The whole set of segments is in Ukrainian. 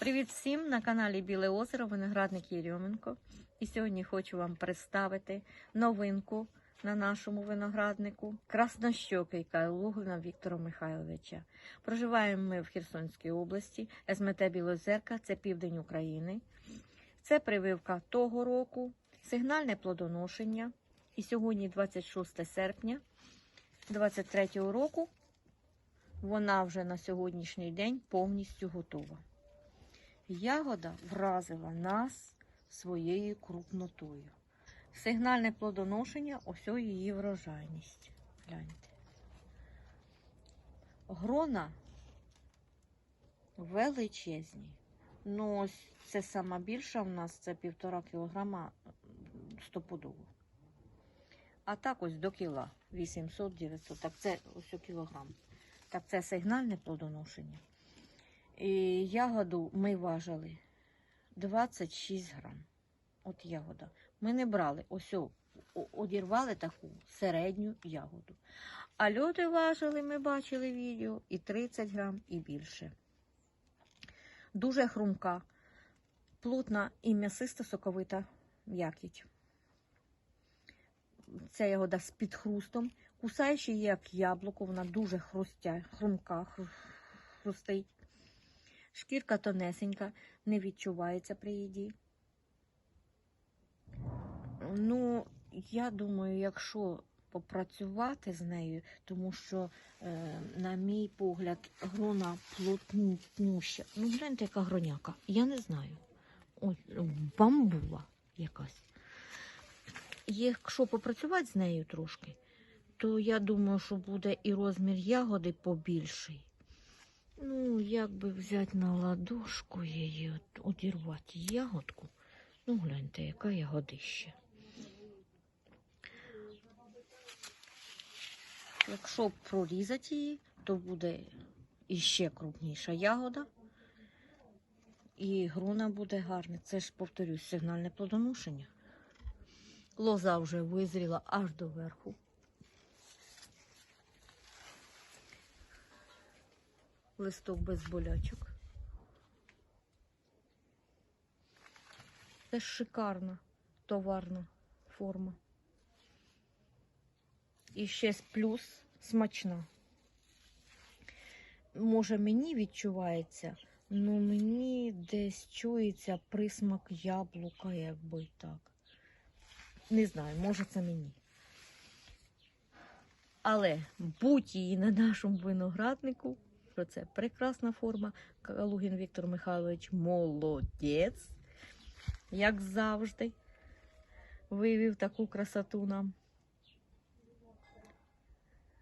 Привіт всім на каналі Біле озеро, виноградник Єрьоменко. І сьогодні хочу вам представити новинку на нашому винограднику краснощокий Кайлугина Віктора Михайловича. Проживаємо ми в Херсонській області, СМТ Білозерка, це південь України. Це прививка того року, сигнальне плодоношення. І сьогодні, 26 серпня 2023 року, вона вже на сьогоднішній день повністю готова. Ягода вразила нас своєю крупнотою. Сигнальне плодоношення ось її врожайність. Гляньте. Грона величезні. Ну, ось це сама більша в нас це півтора кілограма стопудово. А так ось до кіла 800-900. Так це ось кілограм. Так це сигнальне плодоношення. Ягоду ми важили 26 грам. От ягода. Ми не брали, ось одірвали таку середню ягоду. А люди важили, ми бачили відео, і 30 грам, і більше. Дуже хрумка, плотна і м'ясиста соковита м'якіть. Ця ягода з підхрустом. Кусаєш її, як яблуко, вона дуже хрустя, хрумка, хрустить. Шкірка тонесенька, не відчувається при їді. Ну, я думаю, якщо попрацювати з нею, тому що, е, на мій погляд, грона плотнюща. Ну, гляньте, яка гроняка. Я не знаю. Ось бамбула якась. Якщо попрацювати з нею трошки, то я думаю, що буде і розмір ягоди побільший. Ну, як би взяти на ладошку її, от, одірвати ягодку. Ну, гляньте, яка ягодища. Якщо прорізати її, то буде іще крупніша ягода. І грона буде гарна. Це ж, повторюсь, сигнальне плодоношення. Лоза вже визріла аж до верху. Листок без болячок. Це шикарна товарна форма. І ще плюс смачна. Може, мені відчувається, ну мені десь чується присмак яблука, якби так. Не знаю, може це мені. Але будь її на нашому винограднику, що це прекрасна форма. Калугін Віктор Михайлович молодець, як завжди, вивів таку красоту нам.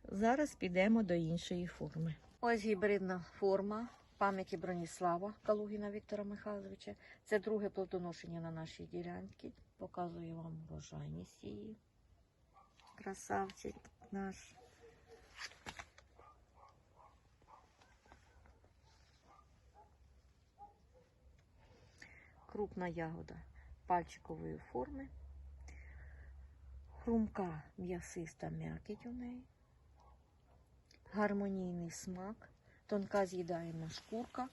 Зараз підемо до іншої форми. Ось гібридна форма пам'яті Броніслава Калугіна Віктора Михайловича. Це друге плодоношення на нашій ділянці. Показую вам врожайність її. Красавчик наш. Крупна ягода пальчикової форми. Хрумка м'ясиста м'якіть у неї. Гармонійний смак, тонка з'їдаєма шкурка.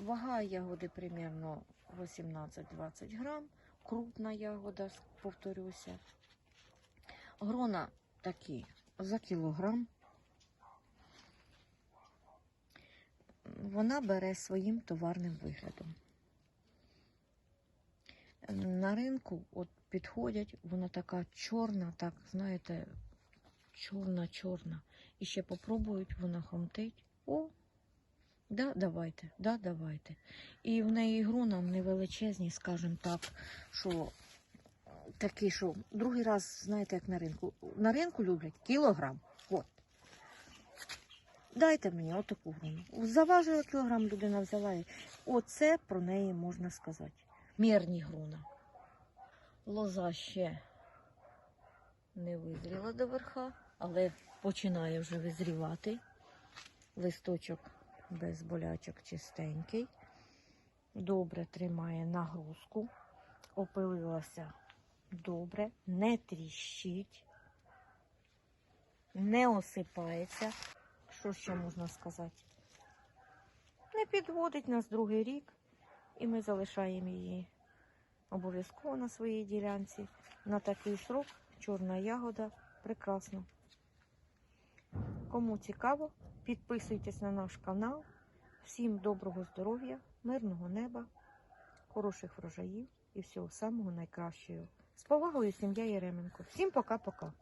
Вага ягоди примерно 18-20 грам. Крупна ягода, повторюся. Грона такі за кілограм. Вона бере своїм товарним виглядом. На ринку от підходять, вона така чорна, так, знаєте, чорна-чорна. І ще попробують, вона хомтить. О, да, давайте, да, давайте. І в неї грона невеличезні, скажімо так, що такі, що другий раз, знаєте, як на ринку. На ринку люблять кілограм. От. Дайте мені отаку грону. Заважила кілограм, людина взяла. і Оце про неї можна сказати. Мірні грона. Лоза ще не визріла до верха, але починає вже визрівати. Листочок без болячок чистенький. Добре тримає нагрузку. Опилилася добре, не тріщить, не осипається. Що ще можна сказати? Не підводить нас другий рік. І ми залишаємо її обов'язково на своїй ділянці. На такий срок чорна ягода прекрасна. Кому цікаво, підписуйтесь на наш канал. Всім доброго здоров'я, мирного неба, хороших врожаїв і всього самого найкращого. З повагою, сім'я Єременко. Всім пока-пока.